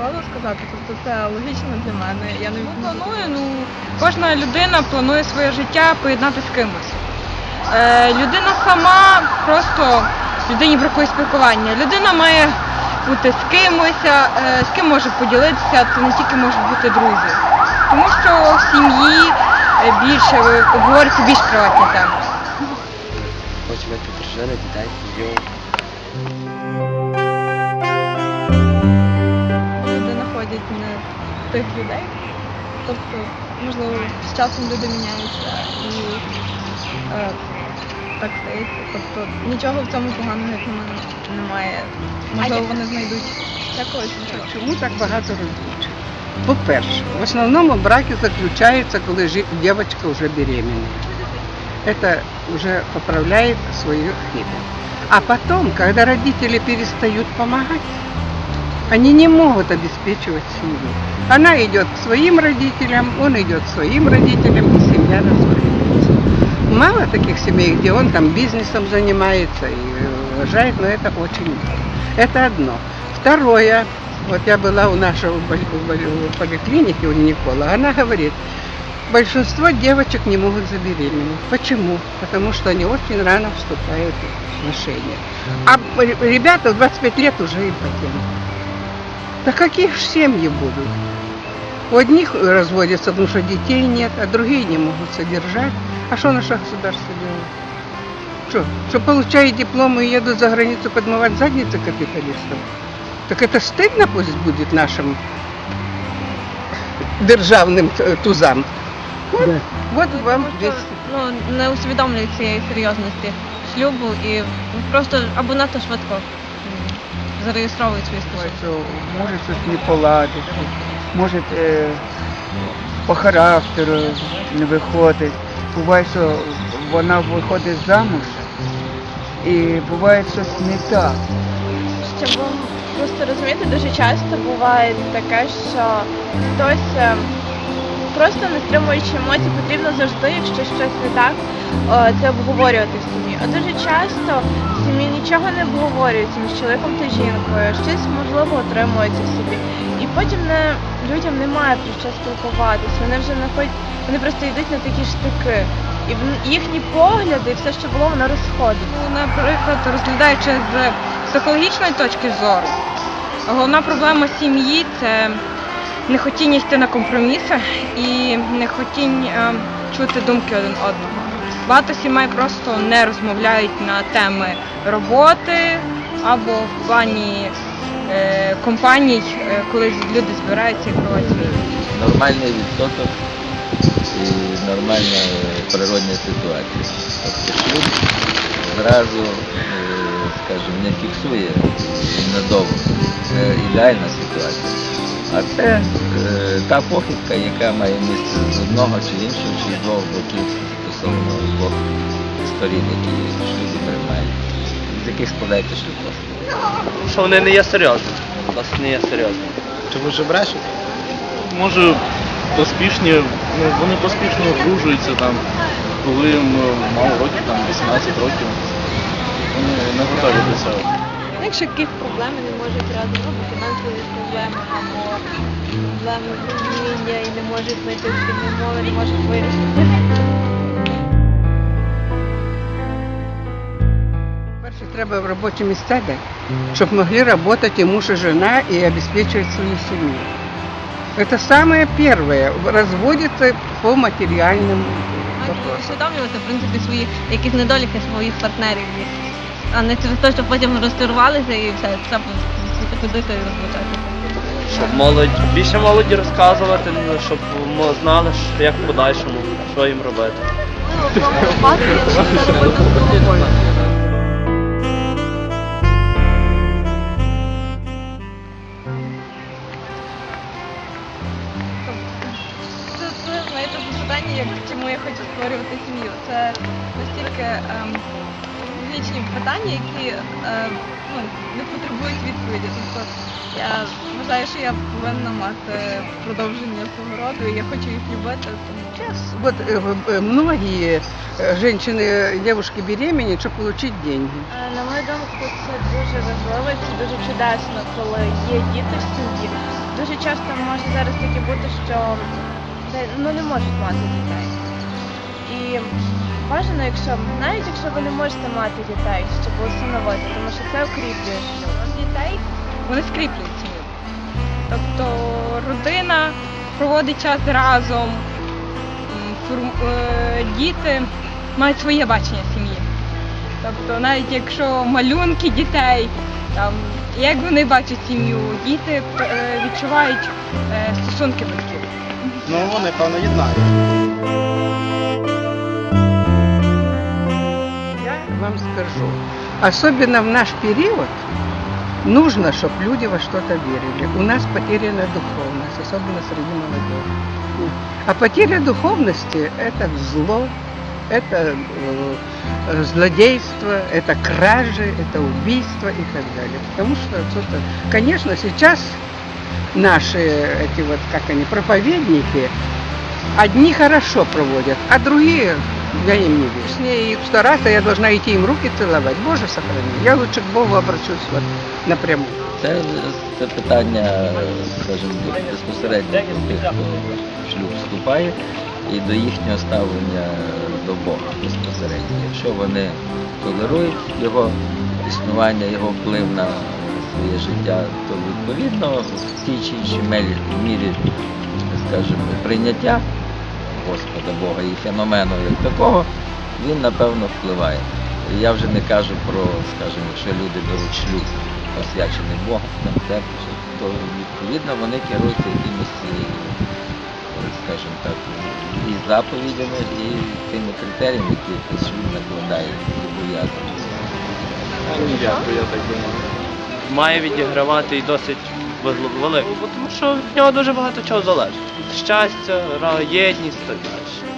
складно сказати. Тобто це логічно для мене. Я не Планую, ну кожна людина планує своє життя поєднати з кимось. Е, людина сама просто людині бракує спілкування. Людина має бути з кимось, е, з ким може поділитися, це не тільки можуть бути друзі. Тому що в сім'ї е, більше обговорюються більш приватні теми. Хочемо мати дружини, дітей, сім'ю. Знаходять не тих людей. Тобто, можливо, з часом люди міняються і е, так стається. Тобто нічого в цьому поганого, як на мене, немає. Можливо, вони знайдуть ще когось. Чому так багато розлучень? По-перше, в основному браки заключаються, коли жі- дівчинка вже беременна. Это уже поправляет свою химию. А потом, когда родители перестают помогать, они не могут обеспечивать семью. Она идет к своим родителям, он идет к своим родителям, и семья разваливается. Мало таких семей, где он там бизнесом занимается и уважает, но это очень мало. Это одно. Второе, вот я была у нашего у боль- у гинеколога, она говорит, большинство девочек не могут забеременеть. Почему? Потому что они очень рано вступают в отношения. А ребята в 25 лет уже импотенты. Да какие ж семьи будут? У одних разводятся, потому что детей нет, а другие не могут содержать. А что наше государство делает? Что? Что получают дипломы и едут за границу подмывать задницы капиталистов? Так это стыдно пусть будет нашим державным э, тузам. Вот, вот вам весь ну, не усвідомлюють цієї серйозності шлюбу і просто або надто швидко м, зареєстровують свої стосунки. Може щось не поладити, може е, по характеру не виходить. Буває, що вона виходить замуж і буває щось не так. Щоб просто розуміти, дуже часто буває таке, що хтось е, просто не стримуючи емоцій, потрібно завжди, якщо щось не так, е, це обговорювати в сім'ї. А дуже часто в сім'ї нічого не обговорюється між чоловіком та жінкою, щось можливо отримується в собі. І потім не, людям немає про що спілкуватися. Вони вже не знаходять, вони просто йдуть на такі штики. І їхні погляди, і все, що було, воно розходить. Ну, наприклад, розглядаючи з психологічної точки зору, головна проблема сім'ї це нехотіння йти на компроміси і нехотіння е, чути думки один одного. Багато сімей просто не розмовляють на теми роботи або в плані е, компаній, е, коли люди збираються і проводять нормальний відсоток і нормальна природня ситуація. Тобто шлюб зразу, е, скажімо, не фіксує надовго. Це ідеальна ситуація. А це е, та похибка, яка має місце з одного чи іншого, чи з двох боків стосовно двох сторін, які в шлюбі приймають, з яких складається шлюб. Що вони не є серйозні. Власне, не є серйозні. Чому ж брешуть? Може, поспішні, ну вони поспішно одружуються там, коли їм е, мало років, там 18 років. Не готові до цього. Ну, Якщо якісь проблеми не можуть разом, або фінансові проблеми, або проблеми розуміння і не можуть знайти спільної мови, не можуть вирішити. Перше, треба в робочі місця дати, щоб могли работать и муж, и жена, и обеспечивать свою семью. Это самое первое. Разводится по материальному вопросу. усвідомлювати в принципі свої якісь недоліки своїх партнерів, а не через те, щоб потім розчарувалися і все, це ходити і розлучатися. Щоб молодь, більше молоді розказувати, ну, щоб ми знали, що- як в подальшому, що їм робити. Це, це знаєте, запитання, як чому я хочу створювати сім'ю. Це настільки ем, вічні питання, які е, ну, не потребують відповіді. Тобто я вважаю, що я повинна мати продовження свого роду, і я хочу їх любити, тому Вот э, в- э, многие э, женщины, э, девушки беременеют, чтобы получить деньги. Е, На мою думку, це дуже важливо, і це дуже чудесно, коли є діти в сім'ї. Дуже часто може зараз таке бути, що де- ну, не можуть мати дітей. І бажано, якщо навіть якщо ви не можете мати дітей, щоб усиновити, тому що це укріплює шлюб. дітей, вони скріплюють сім'ю. Тобто родина проводить час разом, е, діти мають своє бачення сім'ї. Тобто навіть якщо малюнки дітей, там, як вони бачать сім'ю, діти е, відчувають е, стосунки батьків. Ну, вони, певно, єднають. Вам скажу, особенно в наш период, нужно, чтобы люди во что-то верили. У нас потеряна духовность, особенно среди молодежи. А потеря духовности – это зло, это э, злодейство, это кражи, это убийство и так далее. Потому что, конечно, сейчас наши эти вот, как они, проповедники, одни хорошо проводят, а другие я им не верю. С стараться, я должна идти им руки целовать. Боже, сохрани. Я лучше к Богу обращусь вот напрямую. Це, це питання, скажімо, безпосередньо тих, хто в шлюб вступає, і до їхнього ставлення до Бога безпосередньо. Якщо вони толерують його існування, його вплив на своє життя, то відповідно в тій чи іншій мірі, скажімо, прийняття Господа Бога і феномену як такого, він напевно впливає. Я вже не кажу про, скажімо, якщо люди беруть шлюб, освячений Богом, там церкві, то відповідно вони керуються якимись, е, скажімо так, і заповідями, і тими критеріями, які шлюб накладає зобов'язані. Ніяко, я так думаю. Має відігравати і досить велику, тому що в нього дуже багато чого залежить. Щастя, раєдність і так далі.